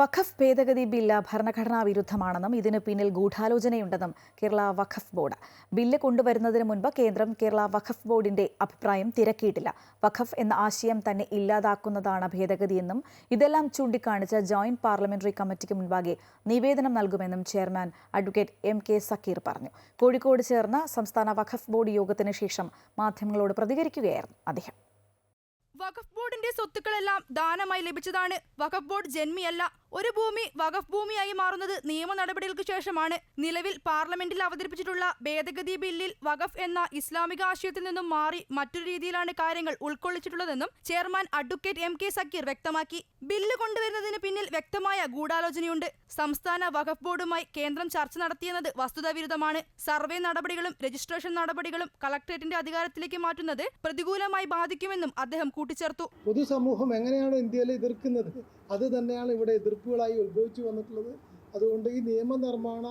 വഖഫ് ഭേദഗതി ബില്ല് ഭരണഘടനാ വിരുദ്ധമാണെന്നും ഇതിന് പിന്നിൽ ഗൂഢാലോചനയുണ്ടെന്നും കേരള വഖഫ് ബോർഡ്. ബില്ല് കൊണ്ടുവരുന്നതിന് മുൻപ് കേന്ദ്രം കേരള വഖഫ് ബോർഡിന്റെ അഭിപ്രായം തിരക്കിയിട്ടില്ല. വഖഫ് എന്ന ആശയം തന്നെ ഇല്ലാതാക്കുന്നതാണ് ഭേദഗതിയെന്നും ഇതെല്ലാം ചൂണ്ടിക്കാണിച്ച് ജോയിന്റ് പാർലമെന്ററി കമ്മിറ്റിക്ക് മുൻപാകെ നിവേദനം നൽകുമെന്നും chairman advocate M K Zakir പറഞ്ഞു. കോഴിക്കോട് ചേർന്ന സംസ്ഥാന വഖഫ് ബോർഡ് യോഗത്തിന് ശേഷം മാധ്യമങ്ങളോട് പ്രതികരിക്കുകയായിരുന്നു അദ്ദേഹം. വഖഫ് ബോർഡിന്റെ സ്വത്തുക്കളെല്ലാം ദാനമായി ലഭിച്ചതാണ്. വഖഫ് ബോർഡ് ജന്മിയല്ല. ഒരു ഭൂമി വഖഫ് ഭൂമിയായി മാറുന്നത് നിയമ നടപടികൾക്ക് ശേഷമാണ്. നിലവിൽ പാർലമെന്റിൽ അവതരിപ്പിച്ചിട്ടുള്ള ഭേദഗതി ബില്ലിൽ വഖഫ് എന്ന ഇസ്ലാമിക ആശയത്തിൽ നിന്നും മാറി മറ്റൊരു രീതിയിലാണ് കാര്യങ്ങൾ ഉൾക്കൊള്ളിച്ചിട്ടുള്ളതെന്നും chairman advocate M K Zakir വ്യക്തമാക്കി. ബില്ല് കൊണ്ടുവരുന്നതിന് പിന്നിൽ വ്യക്തമായ ഗൂഢാലോചനയുണ്ട്. സംസ്ഥാന വഖഫ് ബോർഡുമായി കേന്ദ്രം ചർച്ച നടത്തിയെന്നത് വസ്തുതാവിരുദ്ധമാണ്. സർവേ നടപടികളും രജിസ്ട്രേഷൻ നടപടികളും കളക്ടറേറ്റിന്റെ അധികാരത്തിലേക്ക് മാറ്റുന്നത് പ്രതികൂലമായി ബാധിക്കുമെന്നും അദ്ദേഹം കൂട്ടിച്ചേർത്തു. പൊതുസമൂഹം എങ്ങനെയാണ് ഇന്ത്യയിൽ എതിർക്കുന്നത്? അത് തന്നെയാണ് ഇവിടെ എതിർപ്പുകളായി ഉത്ഭവിച്ചു വന്നിട്ടുള്ളത്. അതുകൊണ്ട് ഈ നിയമനിർമ്മാണ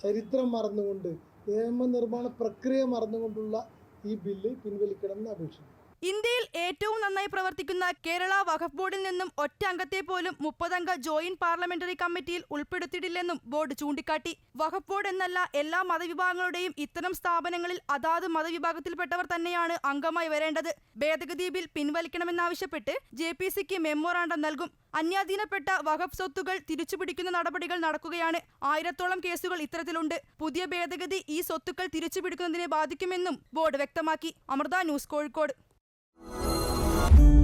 ചരിത്രം മറന്നുകൊണ്ട് നിയമനിർമ്മാണ പ്രക്രിയ മറന്നുകൊണ്ടുള്ള ഈ ബില്ല് പിൻവലിക്കണമെന്ന് അപേക്ഷിക്കുന്നു. ഇന്ത്യയിൽ ഏറ്റവും നന്നായി പ്രവർത്തിക്കുന്ന കേരള വഖഫ് ബോർഡിൽ നിന്നും ഒറ്റ അംഗത്തെ പോലും മുപ്പതംഗ ജോയിന്റ് പാർലമെന്ററി കമ്മിറ്റിയിൽ ഉൾപ്പെടുത്തിയിട്ടില്ലെന്നും ബോർഡ് ചൂണ്ടിക്കാട്ടി. വഖഫ് ബോർഡ് എന്നല്ല എല്ലാ മതവിഭാഗങ്ങളുടെയും ഇത്തരം സ്ഥാപനങ്ങളിൽ അതാത് മതവിഭാഗത്തിൽപ്പെട്ടവർ തന്നെയാണ് അംഗമായി വരേണ്ടത്. ഭേദഗതി ബിൽ പിൻവലിക്കണമെന്നാവശ്യപ്പെട്ട് ജെ പി സിക്ക് മെമ്മോറാണ്ടം നൽകും. അന്യാധീനപ്പെട്ട വഖഫ് സ്വത്തുകൾ തിരിച്ചുപിടിക്കുന്ന നടപടികൾ നടക്കുകയാണ്. ആയിരത്തോളം കേസുകൾ ഇത്തരത്തിലുണ്ട്. പുതിയ ഭേദഗതി ഈ സ്വത്തുക്കൾ തിരിച്ചുപിടിക്കുന്നതിനെ ബാധിക്കുമെന്നും ബോർഡ് വ്യക്തമാക്കി. അമൃത ന്യൂസ് കോഴിക്കോട്. Bye.